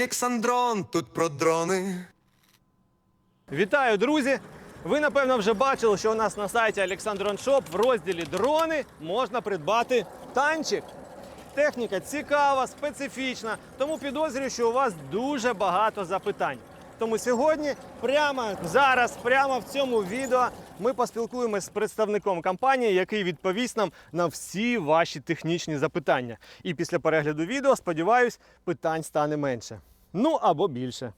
Олександрон, тут про дрони. Вітаю, друзі! Ви напевно вже бачили, що у нас на сайті Олександрон Шоп в розділі дрони можна придбати танчик. Техніка цікава, специфічна, тому підозрюю, що у вас дуже багато запитань. Тому сьогодні, прямо зараз, прямо в цьому відео, ми поспілкуємося з представником компанії, який відповість нам на всі ваші технічні запитання. І після перегляду відео, сподіваюсь, питань стане менше. Ну або більше.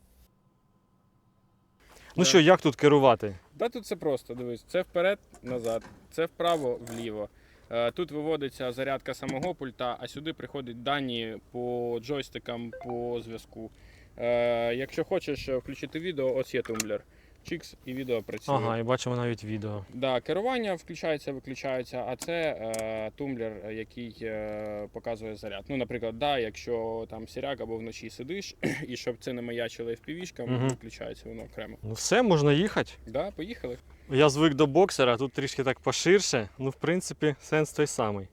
Ну що, як тут керувати? Да, тут все просто. Дивись, це вперед, назад, це вправо, вліво. Е, Тут виводиться зарядка самого пульта, а сюди приходять дані по джойстикам по зв'язку. Е, Якщо хочеш е, включити відео, ось є тумблер. Чікс і відео працює. Ага, і бачимо навіть відео. Да, керування включається, виключається, а це е, тумблер, який е, показує заряд. Ну, наприклад, да, якщо там сіряк або вночі сидиш, і щоб це не маячило FPV-шкам, Мгм. виключається воно окремо. Ну все, можна їхати. Да, поїхали. Я звик до боксера, тут трішки так поширше. Ну, в принципі, сенс той самий.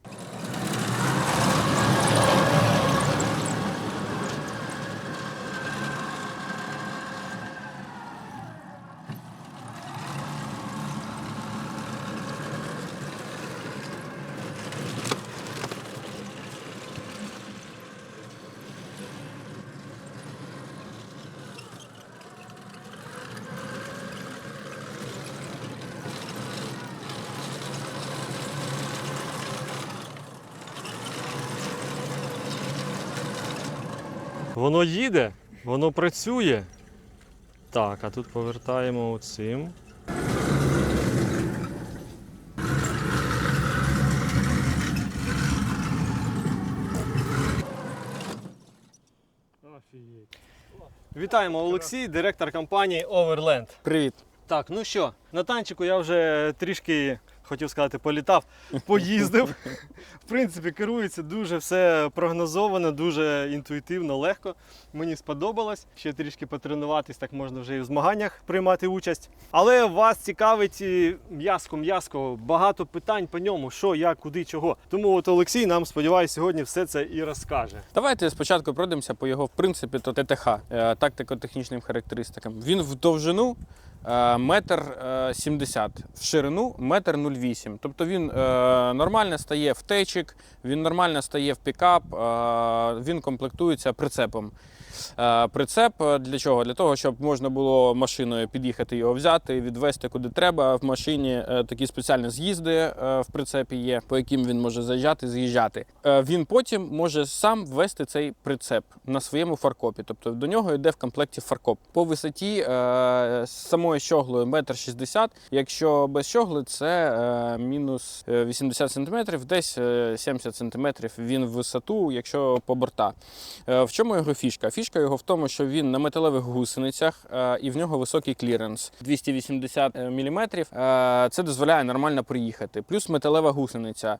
Воно їде, воно працює. Так, а тут повертаємо оцим. Вітаємо Олексій, директор компанії Overland. Привіт. Так, ну що, на танчику я вже трішки хотів сказати, політав, поїздив. В принципі, керується дуже все прогнозовано, дуже інтуїтивно, легко. Мені сподобалось. Ще трішки потренуватись, так можна вже і в змаганнях приймати участь. Але вас цікавить м'язко, м'язко, багато питань по ньому, що, як, куди, чого. Тому от Олексій нам, сподіваюся, сьогодні все це і розкаже. Давайте спочатку пройдемося по його, в принципі, то ТТХ, е, тактико-технічним характеристикам. Він в довжину метр е, сімдесят, в ширину метр нуль вісім. Тобто він е, нормально стає в течик, він нормально стає в пікап, е, він комплектується прицепом. Е, Прицеп е, для чого? Для того, щоб можна було машиною під'їхати його взяти, відвезти куди треба. В машині е, такі спеціальні з'їзди в прицепі є, по яким він може заїжджати, з'їжджати. Він потім може сам вести цей прицеп на своєму фаркопі. Тобто до нього йде в комплекті фаркоп. По висоті з самою щоглою метр шістдесят. Якщо без щогли, це мінус е, 80 см, десь е, 70 см він в висоту, якщо по борта. В чому його фішка? Фішка його в тому, що він на металевих гусеницях е, і в нього високий кліренс 280 мм. Це дозволяє нормально проїхати. Плюс металева гусениця.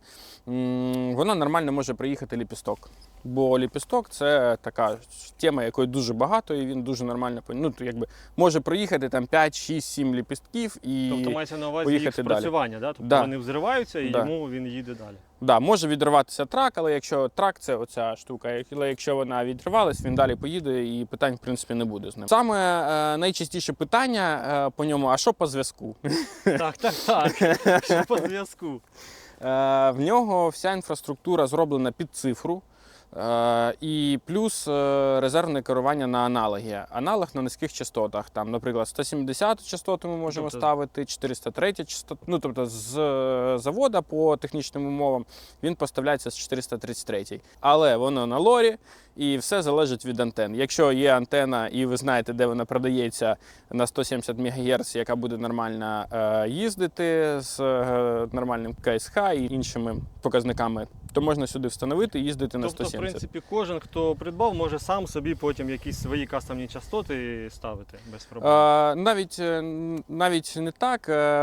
Вона нормально може проїхати ліпісток. Бо ліпісток це така тема, якої дуже багато, і він дуже нормально ну, якби, може проїхати там 5, 6, 7 ліпістків і Тобто мається на увазі їх далі. спрацювання, да? тобто Да. вони взриваються і Да. йому він їде далі. Да, може відриватися трак, але якщо трак це оця штука, але якщо вона відривалась, він далі поїде і питань в принципі не буде з ним. Саме е, найчастіше питання е, по ньому: а що по зв'язку? Так, так, так. Що по зв'язку? Е, в нього вся інфраструктура зроблена під цифру. Е, і плюс е, резервне керування на аналоги. Аналог на низьких частотах. Там, наприклад, 170 частоту ми можемо Тобто- ставити, 403 частоту. Ну, тобто з е, завода по технічним умовам він поставляється з 433. Але воно на лорі і все залежить від антен. Якщо є антена, і ви знаєте, де вона продається на 170 МГц, яка буде нормально е, їздити з е, нормальним КСХ і іншими показниками, то можна сюди встановити і їздити на Тобто, в принципі, кожен, хто придбав, може сам собі потім якісь свої кастомні частоти ставити без проблем. Е, навіть, навіть не так,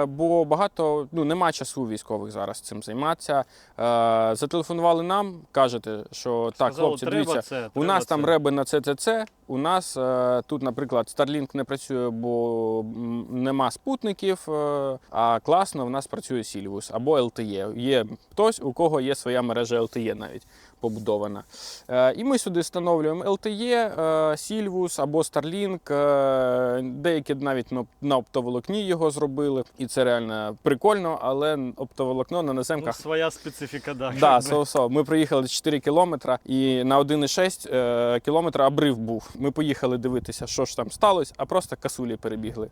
бо багато ну, нема часу військових зараз цим займатися. Е, Зателефонували нам, кажете, що так, Сказали, хлопці, треба дивіться, це, у нас нас там реби на ЦЦЦ, у нас е, тут, наприклад, Starlink не працює, бо нема спутників, е, а класно в нас працює Сільвус або LTE. Є хтось, у кого є своя мережа. мережа LTE навіть побудована. Е, І ми сюди встановлюємо LTE, е, Silvus або Starlink. е, Деякі навіть на- оптоволокні його зробили. І це реально прикольно, але оптоволокно на Ну, наземках своя специфіка, да. Да, со, со. Ми проїхали 4 кілометри і на 1,6 е, кілометра обрив був. Ми поїхали дивитися, що ж там сталося, а просто касулі перебігли.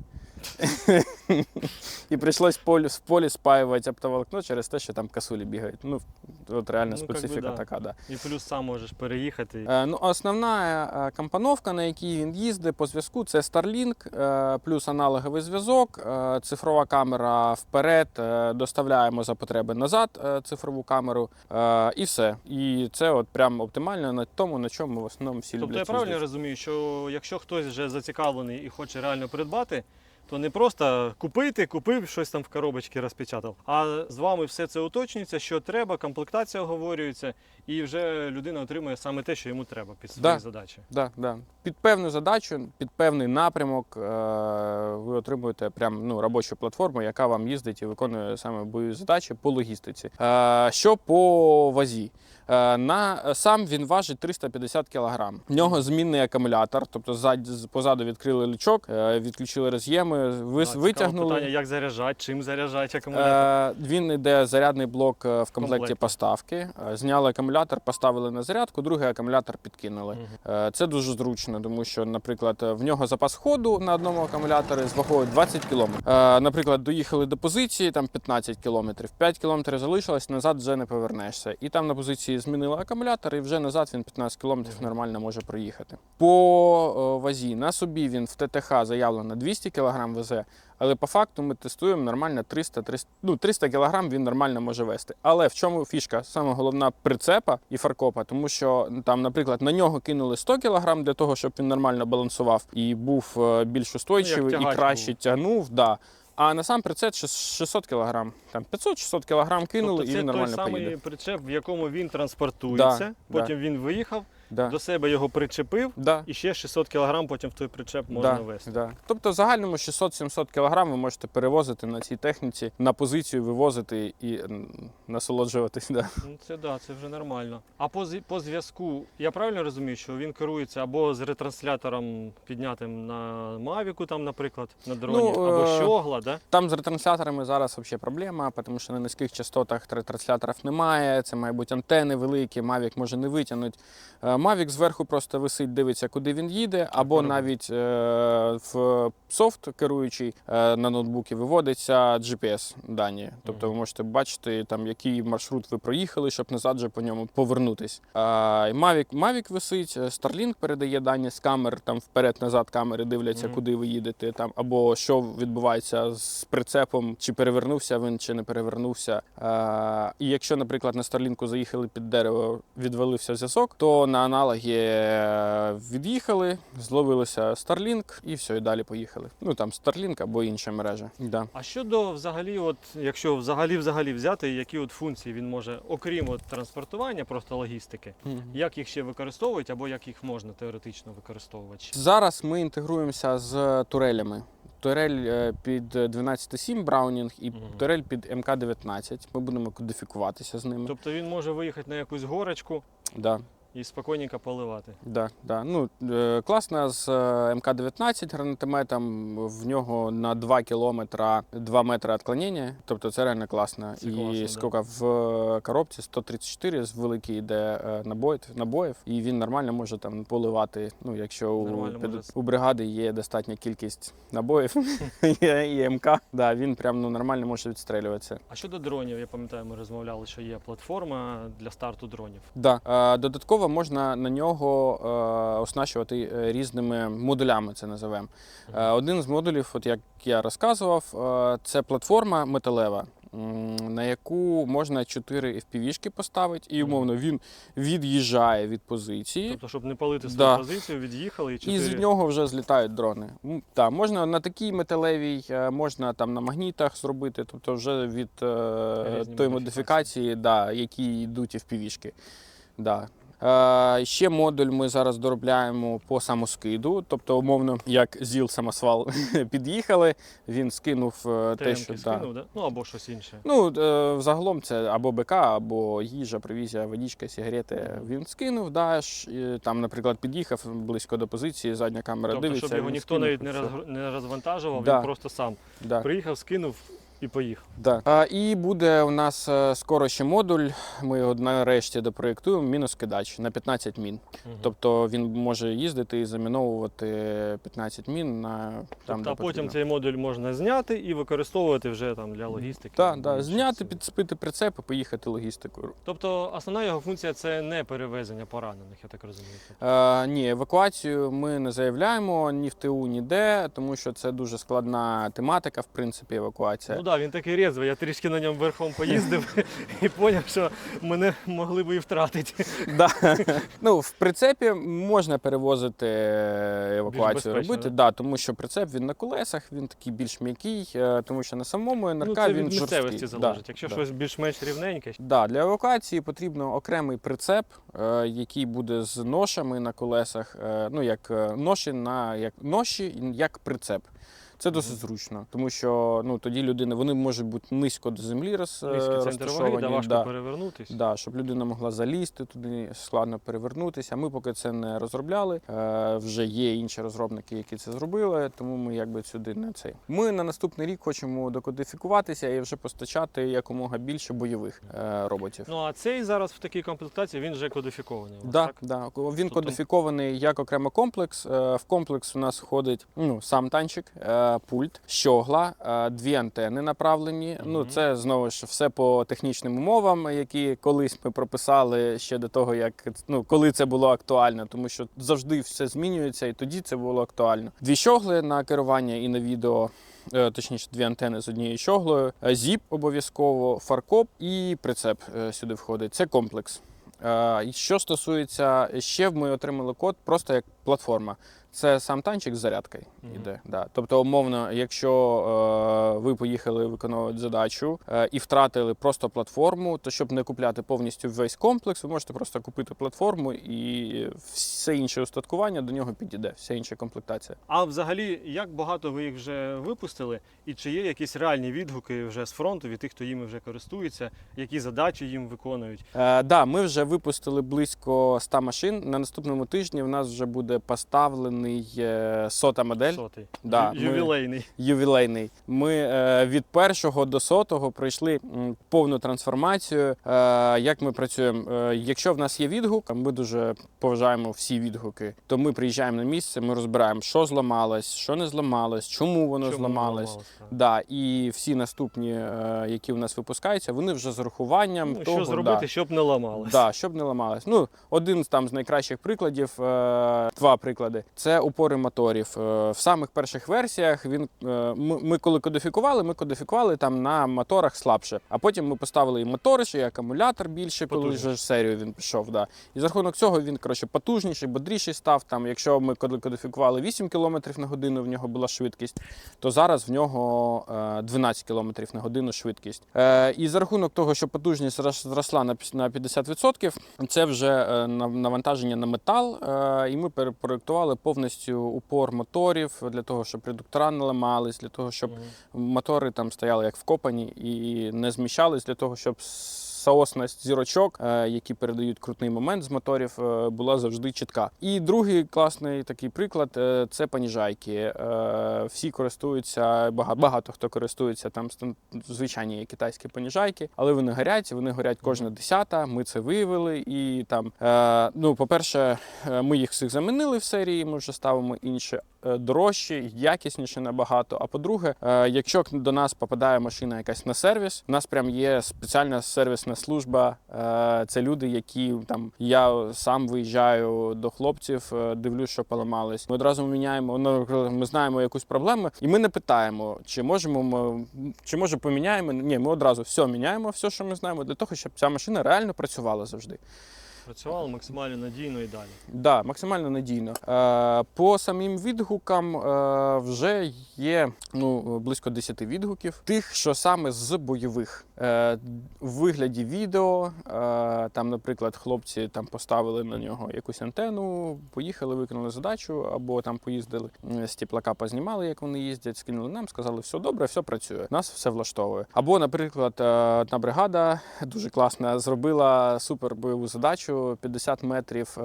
і прийшлось в полі спаювати оптоволокно через те, що там касулі бігають. Ну, от реально Ну, специфіка така, да. І плюс сам можеш переїхати. Е, Ну, основна е, компоновка, на якій він їздить по зв'язку, це Starlink, е, плюс аналоговий зв'язок, е, цифрова камера вперед, е, доставляємо за потреби назад е, цифрову камеру, е, і все. І це от прям оптимально на тому, на чому в основному всі Тобто люблять я правильно розумію, що якщо хтось вже зацікавлений і хоче реально придбати, то не просто купити, купив щось там в коробочці розпечатав. А з вами все це уточнюється, що треба, комплектація оговорюється, і вже людина отримує саме те, що йому треба під свої Да. задачі. Да, да. Під певну задачу, під певний напрямок е, ви отримуєте прям ну, робочу платформу, яка вам їздить і виконує саме бойові задачі по логістиці. Е, Що по вазі? Е, На сам він важить 350 кг. В нього змінний акумулятор, тобто позаду відкрили лючок, відключили роз'єми, ви, Да, цікаве витягнули. питання, як заряджати, чим заряджати акумулятор. Е, Він йде зарядний блок е, в комплекті Комплекті. поставки. Е, Зняли акумулятор, поставили на зарядку, другий акумулятор підкинули. Е, Це дуже зручно, тому що, наприклад, в нього запас ходу на одному акумуляторі з вагою 20 км. Наприклад, доїхали до позиції там 15 км, 5 км залишилось, назад вже не повернешся. І там на позиції змінили акумулятор, і вже назад він 15 км нормально може проїхати. По е, вазі на собі він в ТТХ заявлено 200 кг везе. Але по факту ми тестуємо нормально 300, 300, ну, 300 кг він нормально може вести. Але в чому фішка? Саме головна прицепа і фаркопа, тому що ну, там, наприклад, на нього кинули 100 кг для того, щоб він нормально балансував і був е, більш устойчивий і краще був. тягнув. Да. А на сам прицеп шес- 600 кг. Там 500-600 кг кинули тобто і це він той нормально самий поїде. причеп, в якому він транспортується, Да, потім він виїхав, Да. до себе його причепив, Да. і ще 600 кг потім в той причеп можна Да, вести. да. Тобто в загальному 600-700 кг ви можете перевозити на цій техніці, на позицію вивозити і насолоджуватись. Да. Ну, це да, це вже нормально. А по, по зв'язку, я правильно розумію, що він керується або з ретранслятором піднятим на Мавіку, там, наприклад, на дроні, Ну, або е, щогла, да? Там з ретрансляторами зараз взагалі проблема, тому що на низьких частотах ретрансляторів немає. Це мають бути антени великі, Mavic може не витягнути. Mavic зверху просто висить, дивиться, куди він їде, або навіть е, в софт керуючий е, на ноутбуці виводиться GPS дані. Тобто ви можете бачити, там, який маршрут ви проїхали, щоб назад же по ньому повернутись. Е, Mavic, Mavic висить, е, Starlink передає дані з камер, там вперед-назад камери дивляться, куди ви їдете, там, або що відбувається з прицепом, чи перевернувся він, чи не перевернувся. Е, і якщо, наприклад, на Старлінку заїхали під дерево, відвалився зв'язок, то на аналогі е, від'їхали, зловилися Starlink і все, і далі поїхали. Ну там Starlink або інша мережа. Да. А щодо взагалі, от, якщо взагалі взагалі взяти, які от функції він може, окрім от, транспортування, просто логістики, як їх ще використовують або як їх можна теоретично використовувати? Зараз ми інтегруємося з турелями. Турель е, під 12.7 Браунінг і Мгм. турель під МК-19. Ми будемо кодифікуватися з ними. Тобто він може виїхати на якусь горочку Да. І спокійненько поливати. Да, да. Ну, е, класно з е, МК-19 гранатометом. В нього на 2 кілометра 2 метри відклонення. Тобто це реально класно. Це і класно, да. скільки в е, коробці 134 з великий йде е, набоїв, і він нормально може там поливати. Ну, якщо у, під- у бригади є достатня кількість набоїв і МК, да, він прям ну, нормально може відстрелюватися. А щодо дронів, я пам'ятаю, ми розмовляли, що є платформа для старту дронів. Да. Е, Додатково можна на нього е, оснащувати е, різними модулями, це називаємо. Е, Один з модулів, от як я розказував, е, це платформа металева. На яку можна 4 FPV-шки поставити, і умовно він від'їжджає від позиції, Тобто, щоб не палити свою Да. позицію, від'їхали і і з нього вже злітають дрони. Так, можна на такій металевій, е, можна там на магнітах зробити, тобто вже від е, Різні тої модифікації. модифікації, да, які йдуть півішки. Да. Е, ще модуль ми зараз доробляємо по самоскиду. Тобто, умовно, як ЗІЛ самосвал під'їхали, він скинув е, те, що скинув, да? Ну або щось інше. Ну, е, взагалом це або БК, або їжа, провізія, водичка, сигарети. Він скинув, да, там, наприклад, під'їхав близько до позиції, задня камера Тобто, дивиться. щоб його ніхто навіть не розвантажував, Да. він просто сам Да. приїхав, скинув і поїхав. Да. А, і буде у нас е, скоро ще модуль. Ми його нарешті допроєктуємо. Міноскидач на 15 мін. Мгм. Тобто він може їздити і заміновувати 15 мін на там, Тобто, де а потім потрібно. цей модуль можна зняти і використовувати вже там для логістики. Так, да, зняти, підспити прицеп і поїхати логістикою. Тобто основна його функція це не перевезення поранених, я так розумію. Е, ні, евакуацію ми не заявляємо ні в ТУ, ніде, тому що це дуже складна тематика, в принципі, евакуація. Ну да, він такий резвий. Я трішки на ньому верхом поїздив і зрозумів, що мене могли би і втратити. Да. ну, в прицепі можна перевозити е, евакуацію робити, да? да, тому що прицеп він на колесах, він такий більш м'який, е, тому що на самому НРК ну, це він від місцевості жорсткий. залежить. Да, Якщо да. щось більш-менш рівненьке, Да, для евакуації потрібно окремий прицеп, е, який буде з ношами на колесах, ну як ноші на як ноші, як прицеп. Це досить зручно, тому що ну тоді людина вони можуть бути низько до землі роз, е, розташовані. да, важко да. перевернутись. Да, щоб людина могла залізти туди, складно перевернутися. Ми поки це не розробляли. Е, вже є інші розробники, які це зробили, тому ми якби сюди не цей. Ми на наступний рік хочемо докодифікуватися і вже постачати якомога більше бойових е, роботів. Ну а цей зараз в такій комплектації він вже кодифікований. Да, так? да. Він Тобто- кодифікований як окремо комплекс. Е, В комплекс у нас входить ну, сам танчик, е, пульт, щогла, е, дві антени направлені. Ну, це знову ж все по технічним умовам, які колись ми прописали ще до того, як ну, коли це було актуально, тому що завжди все змінюється, і тоді це було актуально. Дві щогли на керування і на відео. е, Точніше, дві антени з однією щоглою, е, зіп обов'язково, фаркоп і прицеп сюди входить. Це комплекс. Що стосується ще, ми отримали код просто як платформа. Це сам танчик з зарядкою Мгм. іде. Да. Тобто, умовно, якщо е, ви поїхали виконувати задачу е, і втратили просто платформу, то щоб не купляти повністю весь комплекс, ви можете просто купити платформу і все інше устаткування до нього підійде, вся інша комплектація. А взагалі, як багато ви їх вже випустили, і чи є якісь реальні відгуки вже з фронту від тих, хто їми вже користується, які задачі їм виконують? Е, да, ми вже випустили близько 100 машин. На наступному тижні в нас вже буде поставлений е, сота модель. Сотий. Да, Ю- ми- Ювілейний. ювілейний. Ми е, від першого до сотого пройшли повну трансформацію. Е, як ми працюємо? Е, якщо в нас є відгук, ми дуже поважаємо всі відгуки, то ми приїжджаємо на місце, ми розбираємо, що зламалось, що не зламалось, чому воно Чому зламалось. зламалось. Да, і всі наступні, е, які у нас випускаються, вони вже з урахуванням Ну, того, що зробити, да. щоб не ламалось? Да, щоб не ламалось. Ну, один там з найкращих прикладів, е, два приклади. Це упори моторів. Е, в самих перших версіях він е, ми, коли кодифікували, ми кодифікували там на моторах слабше. А потім ми поставили і мотори, і акумулятор більше, коли вже серію він пішов. Да. І за рахунок цього він коротше потужніший, бодріший став. Там, якщо ми коли кодифікували 8 км на годину, в нього була швидкість, то зараз в нього е, 12 км на годину швидкість. Е, І за рахунок того, що потужність зросла на пі- на 50%, це вже е, навантаження на метал. е, І ми перепроектували повністю упор моторів для того, щоб редуктора не ламались, для того, щоб Мгм. мотори там стояли як вкопані і не зміщались для того, щоб соосність зірочок, е, які передають крутний момент з моторів, е, була завжди чітка. І другий класний такий приклад е, це паніжайки. Всі користуються, бага- багато хто користується там звичайні китайські паніжайки, але вони горять, вони горять кожна десята. Ми це виявили. І там, ну, по-перше, ми їх всіх замінили в серії. Ми вже ставимо інші е, дорожчі, якісніші набагато. А по-друге, якщо до нас попадає машина якась на сервіс, у нас прям є спеціальна сервісна служба. Е, Це люди, які там я сам виїжджаю до хлопців, е, дивлюсь, що поламались. Ми одразу міняємо. ну, Ми знаємо якусь проблему, і ми не питаємо, чи можемо ми чи може поміняємо. Ні, ми одразу все міняємо, все, що ми знаємо, для того, щоб ця машина реально працювала завжди. Працювало максимально надійно і далі. Да, максимально надійно. Е, по самим відгукам е, вже є ну, близько 10 відгуків. Тих, що саме з бойових. Е, у вигляді відео, там, наприклад, хлопці там поставили на нього якусь антенну, поїхали, виконали задачу, або там поїздили з тіплака, познімали, як вони їздять, скинули нам, сказали, все добре, все працює. Нас все влаштовує. Або, наприклад, одна бригада дуже класна, зробила супер бойову задачу 50 метрів е,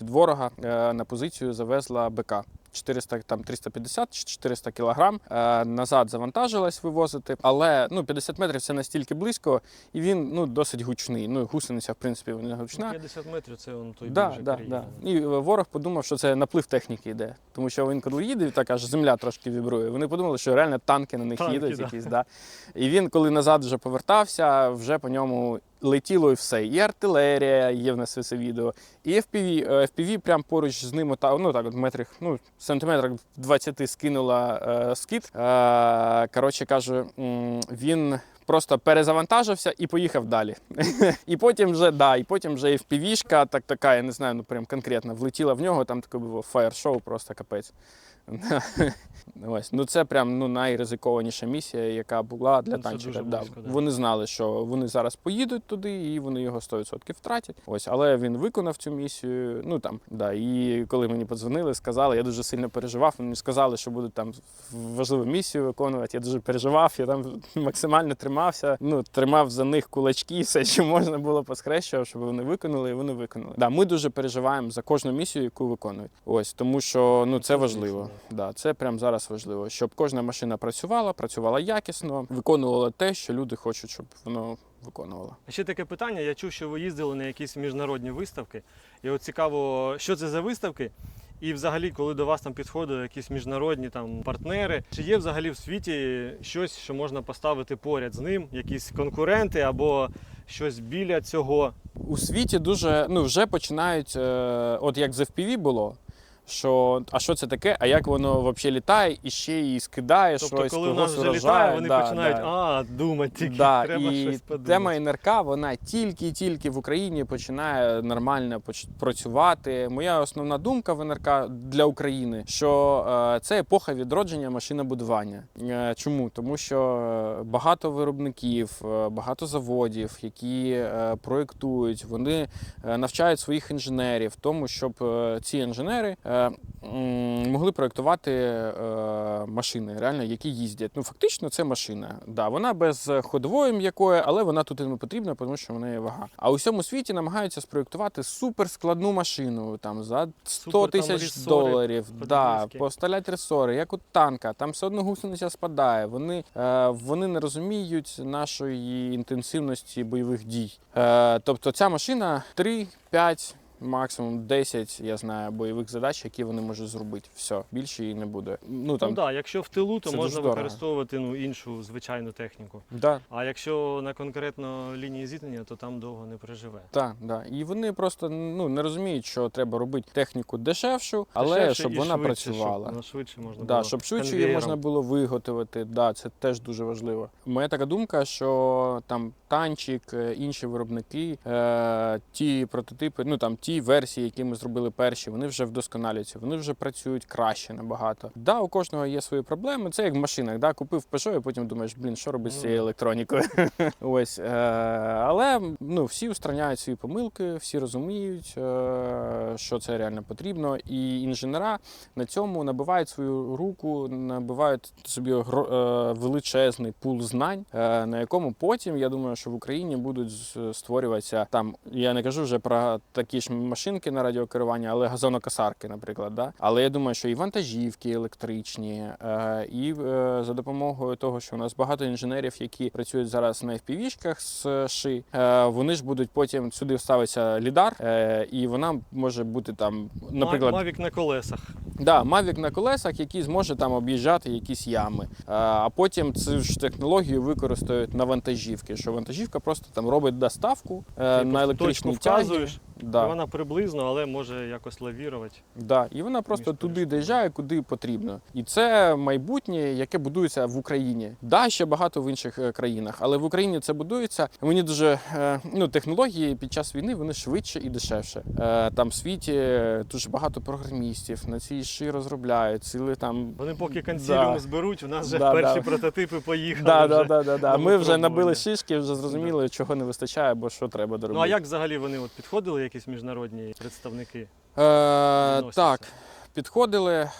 від ворога е, на позицію завезла БК. 400, там 350 чи 400 кілограм е, назад завантажилась вивозити, але ну 50 метрів це настільки близько, і він ну досить гучний. Ну гусениця, в принципі, вона гучна. 50 метрів це он той Да, дуже да, да. І е, ворог подумав, що це наплив техніки йде. Тому що він коли їде, так аж земля трошки вібрує. Вони подумали, що реально танки на них Танки, їдуть да. якісь. Да. І він, коли назад вже повертався, вже по ньому летіло і все. І артилерія, є в нас все відео, і FPV, е, FPV прямо поруч з ним, ну так, от метрих, ну, сантиметрах 20 скинула е, скид. Е, коротше кажу, він. Просто перезавантажився і поїхав далі. і потім вже да, і потім вже і впівішка, так така, я не знаю, ну прям конкретно влетіла в нього, там таке було фаєр-шоу, просто капець. Ось, ну це прям ну, найризикованіша місія, яка була для Ну, танчика. Да. близько, да. Вони знали, що вони зараз поїдуть туди, і вони його 100% втратять. Ось, але він виконав цю місію. Ну там, да. І коли мені подзвонили, сказали, я дуже сильно переживав. Мені сказали, що будуть там важливу місію виконувати. Я дуже переживав, я там максимально тримався. Ну, тримав за них кулачки, все, що можна було посхрещував, щоб вони виконали, і вони виконали. Да, ми дуже переживаємо за кожну місію, яку виконують. Ось тому, що ну Це важливо. Да, це прямо зараз важливо, щоб кожна машина працювала, працювала якісно, виконувала те, що люди хочуть, щоб воно виконувало. А Ще таке питання. Я чув, що ви їздили на якісь міжнародні виставки. І от цікаво, що це за виставки? І взагалі, коли до вас там підходили якісь міжнародні там партнери, чи є взагалі в світі щось, що можна поставити поряд з ним, якісь конкуренти або щось біля цього? У світі дуже ну вже починають, е, от як з FPV було. Що, а що це таке? А як воно взагалі літає і ще і скидає Тобто, щось, коли когось вже вражає. літає, вони Да, починають да. а думати тільки Да, треба і щось подумати. тема НРК вона тільки-тільки в Україні починає нормально працювати. Моя основна думка в НРК для України, що е, це епоха відродження машинобудування. Е, чому? Тому що е, багато виробників, е, багато заводів, які е, проєктують, вони е, навчають своїх інженерів тому, щоб е, ці інженери е, могли проєктувати е, машини, реально, які їздять. Ну, фактично, це машина. Да, вона без ходової м'якої, але вона тут і не потрібна, тому що в неї вага. А у всьому світі намагаються спроєктувати суперскладну машину там за 100 тисяч доларів. Да, поставлять ресори, як у танка. Там все одно гусениця спадає. Вони, е, вони не розуміють нашої інтенсивності бойових дій. Е, тобто ця машина 3-5 максимум 10, я знаю, бойових задач, які вони можуть зробити. Все, більше її не буде. Ну там Ну так, якщо в тилу, то це можна дуже використовувати ну, іншу звичайну техніку. да, А якщо на конкретно лінії зіткнення, то там довго не переживе. Так, да. І вони просто ну, не розуміють, що треба робити техніку дешевшу, але Дешевше щоб вона швидше, працювала. Щоб, ну, швидше можна Да, було щоб швидше її можна було виготовити. Да, це теж дуже важливо. Моя така думка, що там танчик, е, інші виробники, е, ті прототипи, ну там ті версії, які ми зробили перші, вони вже вдосконалюються, вони вже працюють краще набагато. Да, у кожного є свої проблеми. Це як в машинах. Да, купив Peugeot і потім думаєш, блін, що робити з Ну, цією електронікою. Ось, е, але ну, всі устраняють свої помилки, всі розуміють, е, що це реально потрібно. І інженера на цьому набивають свою руку, набивають собі е, величезний пул знань, е, на якому потім я думаю, що в Україні будуть створюватися там. Я не кажу вже про такі ж машинки на радіокерування, але газонокосарки, наприклад. Да? Але я думаю, що і вантажівки електричні, е, і е, за допомогою того, що у нас багато інженерів, які працюють зараз на FPV-шках з ши, е, вони ж будуть потім сюди вставиться лідар, і вона може бути там, наприклад, Мавік на колесах. Да, Mavic на колесах, який зможе там об'їжджати якісь ями. А, потім цю ж технологію використають на вантажівки, що вантажівка просто там робить доставку Ти на просто електричній тягі. вказуєш, Да. Вона приблизно, але може якось лавірувати. Да, і вона просто Між туди доїжджає, куди потрібно. І це майбутнє, яке будується в Україні. Да, ще багато в інших е, країнах, але в Україні це будується. Мені дуже е, ну, технології під час війни вони швидше і дешевше. Е, Там в світі дуже багато програмістів на цій ши розробляють, ціли там. Вони поки консиліум Да. зберуть, у нас вже Да, перші да. прототипи поїхали. Да, вже. да, да, да, да. Ми вже набили шишки, вже зрозуміли, чого не вистачає, бо що треба доробити. Ну а як взагалі вони от підходили, якісь міжнародні представники? Е, так, підходили. Е,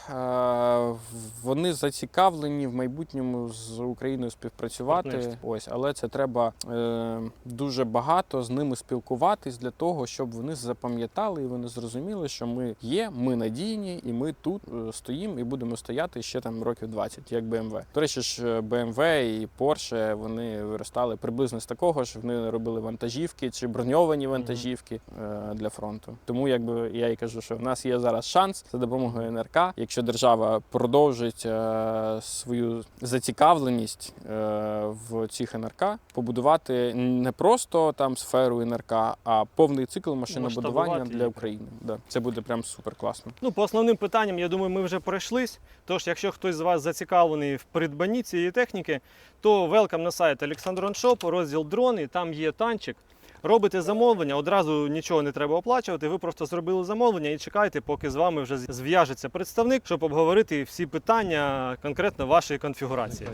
вони зацікавлені в майбутньому з Україною співпрацювати. Ось, але це треба е, дуже багато з ними спілкуватись для того, щоб вони запам'ятали і вони зрозуміли, що ми є, ми надійні, і ми тут е, стоїмо і будемо стояти ще там років 20, як BMW. До речі, ж BMW і Porsche вони виростали приблизно з такого ж. Вони робили вантажівки чи броньовані вантажівки для фронту. Тому якби я і кажу, що в нас є зараз шанс за допомогою НРК, якщо держава продовжить е, свою зацікавленість е, в цих НРК, побудувати не просто там сферу НРК, а повний цикл машинобудування для. України. Да. Це буде прям супер класно. Ну, по основним питанням, я думаю, ми вже пройшлись. Тож, якщо хтось з вас зацікавлений в придбанні цієї техніки, то велкам на сайт Олександрон Шоп, розділ дрони, там є танчик. Робите замовлення, одразу нічого не треба оплачувати. Ви просто зробили замовлення і чекайте, поки з вами вже зв'яжеться представник, щоб обговорити всі питання конкретно вашої конфігурації.